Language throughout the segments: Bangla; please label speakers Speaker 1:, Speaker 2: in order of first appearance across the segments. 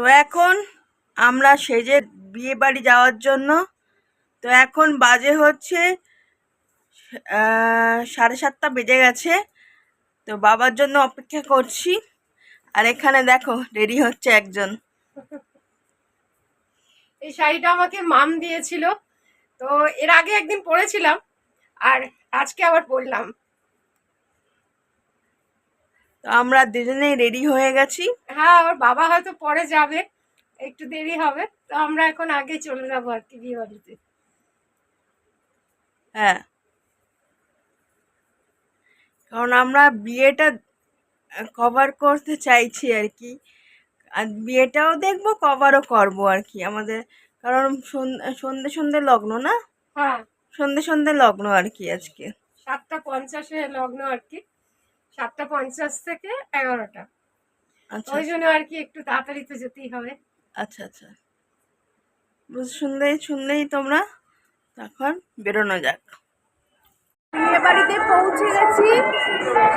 Speaker 1: তো এখন আমরা সেজে বিয়ে বাড়ি যাওয়ার জন্য, তো এখন বাজে হচ্ছে সাড়ে সাতটা বেজে গেছে, তো বাবার জন্য অপেক্ষা করছি। আর এখানে দেখো রেডি হচ্ছে একজন।
Speaker 2: এই শাড়িটা আমাকে মাম দিয়েছিল, তো এর আগে একদিন পরেছিলাম, আর আজকে আবার পরলাম।
Speaker 1: আমরা দুজনেই রেডি হয়ে গেছি।
Speaker 2: হ্যাঁ ওর বাবা হয়তো পরে যাবে। একটু দেরি হবে। তো আমরা এখন আগে চলে যাব আর কি বিয়ে বাড়িতে।
Speaker 1: হ্যাঁ। কারণ আমরা বিয়েটা কভার করতে চাইছি আর কি। আর বিয়েটাও দেখব কভারও করব আর কি আমাদের। কারণ সন- সন্ধে সন্ধে লগ্ন না?
Speaker 2: হ্যাঁ।
Speaker 1: সন্ধে সন্ধে লগ্ন আর কি আজকে।
Speaker 2: সাতটা পঞ্চাশে লগ্ন আর কি। সাতটা পঞ্চাশ থেকে এগারোটা।
Speaker 1: আচ্ছা।
Speaker 2: ওই জন্য আর কি একটু তাড়াতাড়ি তো যেতেই হবে।
Speaker 1: আচ্ছা আচ্ছা। শুনলেই শুনলেই তোমরা তখন বেরোনো যাক। বিয়ে বাড়িতে পৌঁছে গেছি।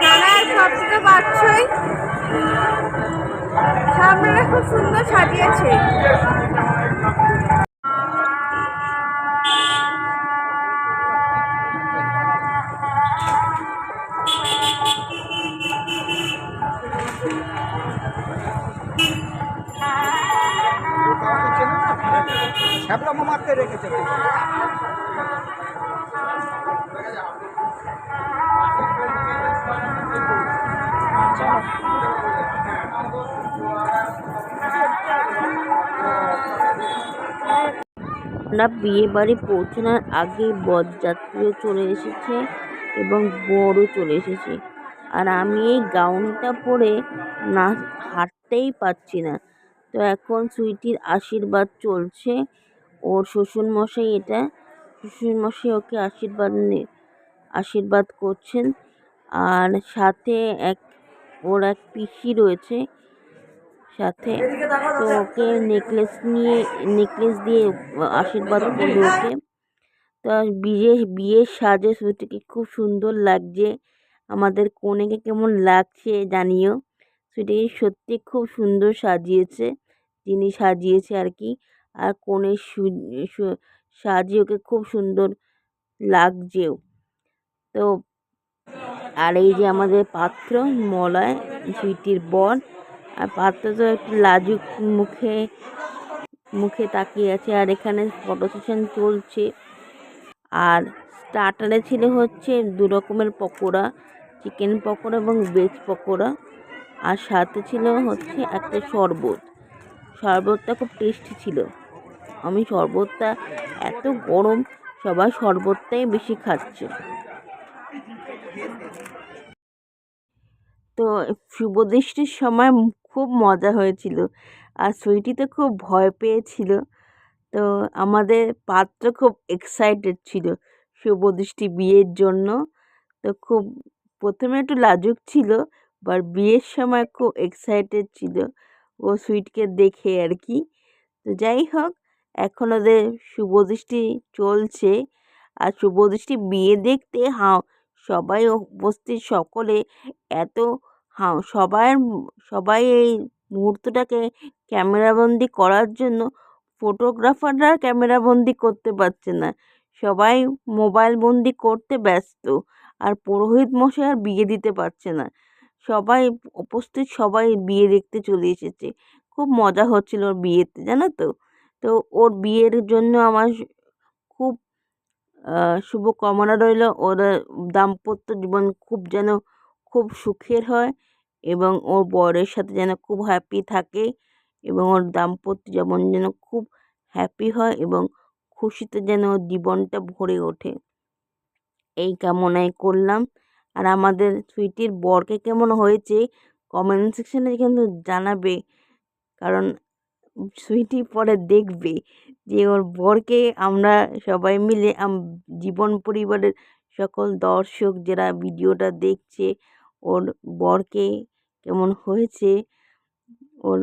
Speaker 1: সারার শব্দ পাচ্ছই। সামনে খুব সুন্দর সাজিয়েছে।
Speaker 3: আমরা বিয়ে বাড়ি পৌঁছানোর আগে বরযাত্রীও চলে এসেছে এবং বরও চলে এসেছে। আর আমি এই গাউনটা পরে না হাঁটতেই পারছি না। তো এখন সুইটির আশীর্বাদ চলছে। ওর শ্বশুরমশাই এটা, শ্বশুরমশাই ওকে আশীর্বাদ আশীর্বাদ করছেন। আর সাথে এক, ওর এক পিসি রয়েছে সাথে। তো ওকে নেকলেস নিয়ে, নেকলেস দিয়ে আশীর্বাদ করবে ওকে। তো বিয়ে বিয়ের সাজে সুইটিকে খুব সুন্দর লাগছে। আমাদের কনেকে কেমন লাগছে জানিও। সুইটিকে সত্যি খুব সুন্দর সাজিয়েছে যিনি সাজিয়েছে আর কি আর কনের সু- সু- ওকে খুব সুন্দর লাগছেও। তো আর এই যে আমাদের পাত্র মলয়, সুইটির বর, আর পাত্র তো একটু লাজুক মুখে মুখে তাকিয়ে আছে। আর এখানে ফটো সেশন চলছে। আর স্টার্টারে ছিল হচ্ছে দু রকমের পকোড়া চিকেন পকোড়া এবং ভেজ পকোড়া। আর সাথে ছিল হচ্ছে একটা শরবত। শরবতটা খুব টেস্টি ছিল। আমি শরবতটা এত গরম, সবাই শরবতটাই বেশি খাচ্ছে। তো শুভদৃষ্টির সময় খুব মজা হয়েছিল। আর সুইটি তো খুব ভয় পেয়েছিল। তো আমাদের পাত্র খুব এক্সাইটেড ছিল। শুভদৃষ্টি বিয়ের জন্য। তো খুব প্রথমে একটু লাজুক ছিল বাট বিয়ের সময় খুব এক্সাইটেড ছিল। ও সুইটকে দেখে আর কি তো যাই হোক, এখন ওদের শুভদৃষ্টি চলছে। আর শুভদৃষ্টি বিয়ে দেখতে হাও, সবাই উপস্থিত, সকলে এত হাও সবার সবাই এই মুহূর্তটাকে ক্যামেরাবন্দি করার জন্য ফটোগ্রাফাররা ক্যামেরাবন্দি করতে পারছে না। সবাই মোবাইল বন্দি করতে ব্যস্ত আর পুরোহিত মশাই আর বিয়ে দিতে পারছে না। সবাই উপস্থিত সবাই বিয়ে দেখতে চলে এসেছে। খুব মজা হচ্ছিল ওর বিয়েতে, জানো তো? তো ওর বিয়ের জন্য আমার খুব শুভকামনা রইল। ওর দাম্পত্য জীবন খুব যেন খুব সুখের হয় এবং ওর বরের সাথে যেন খুব হ্যাপি থাকে। এবং ওর দাম্পত্য জীবন যেন খুব হ্যাপি হয় এবং খুশিতে যেন ওর জীবনটা ভরে ওঠে। এই কামনাই করলাম। আর আমাদের সুইটির বরকে কেমন হয়েছে কমেন্ট সেকশানে কিন্তু জানাবে। কারণ সুইটি পরে দেখবে যে ওর বরকে আমরা সবাই মিলে জীবন পরিবারের সকল দর্শক যারা ভিডিওটা দেখছে, ওর বরকে কেমন হয়েছে, ওর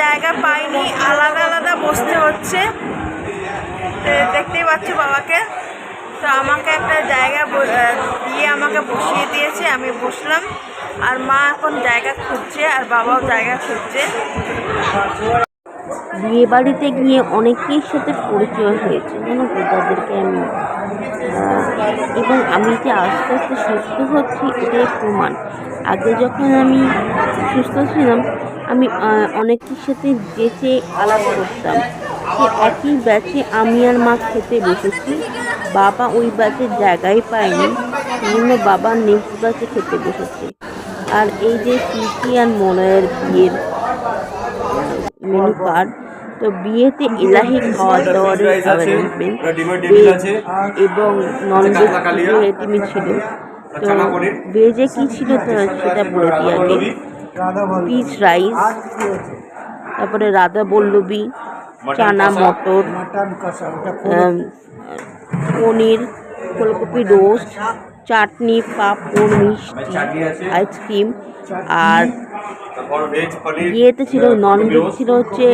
Speaker 1: জায়গা পাইনি, আলাদা আলাদা বসতে হচ্ছে। দেখতেই পাচ্ছ বাবাকে। তো আমাকে একটা জায়গা দিয়ে আমাকে বসিয়ে দিয়েছে, আমি বসলাম। আর মা এখন জায়গা খুঁজছে, আর বাবাও জায়গা খুঁজছে।
Speaker 3: বিয়ে বাড়িতে গিয়ে অনেকের সাথে পরিচয় হয়েছে তো? তাদেরকে আমি এবং আমি যে আস্তে আস্তে সুস্থ হচ্ছি, এটাই প্রমাণ। আগে যখন আমি সুস্থ ছিলাম আমি অনেকের সাথে যেচে আলাপ করতাম। সে একই ব্যাচে আমি আর মা খেতে বসেছি। বাবা ওই ব্যাচের জায়গায় পায়নি। বিভিন্ন বাবা নেক্সট ব্যাচে খেতে বসেছে। আর এই যে সুইটি আর মলয়ের বিয়ের মেনু কার্ড তো বিয়েতে এলাহি খাওয়া অ্যারেঞ্জমেন্ট এবং নন আইটেমই ছিল। তো ভেজে কি ছিল তো সেটা বলে দিই আগে। পিচ রাইস তারপরে রাধা বল্লবী চানা মটর পনির ফুলকপি রোস্ট চাটনি পাঁপড় মিষ্টি আইসক্রিম আর ইয়েতে ছিল নন ভেজ ছিল হচ্ছে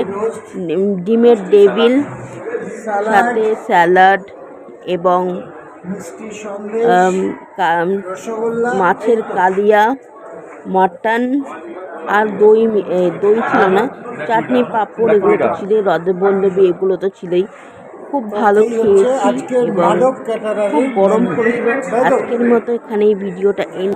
Speaker 3: ডিমের ডেভিল সাথে স্যালাড এবং মাছের কালিয়া মাটন আর দই দই ছিল না চাটনি পাঁপড় এগুলো তো ছিলই রদে রদবল্লবী এগুলো তো ছিলই। খুব ভালো খেয়েছি এবং খুব গরম
Speaker 4: করেছিল
Speaker 3: পড়েছিল আজকের মতো এখানে এই ভিডিওটা এন্ড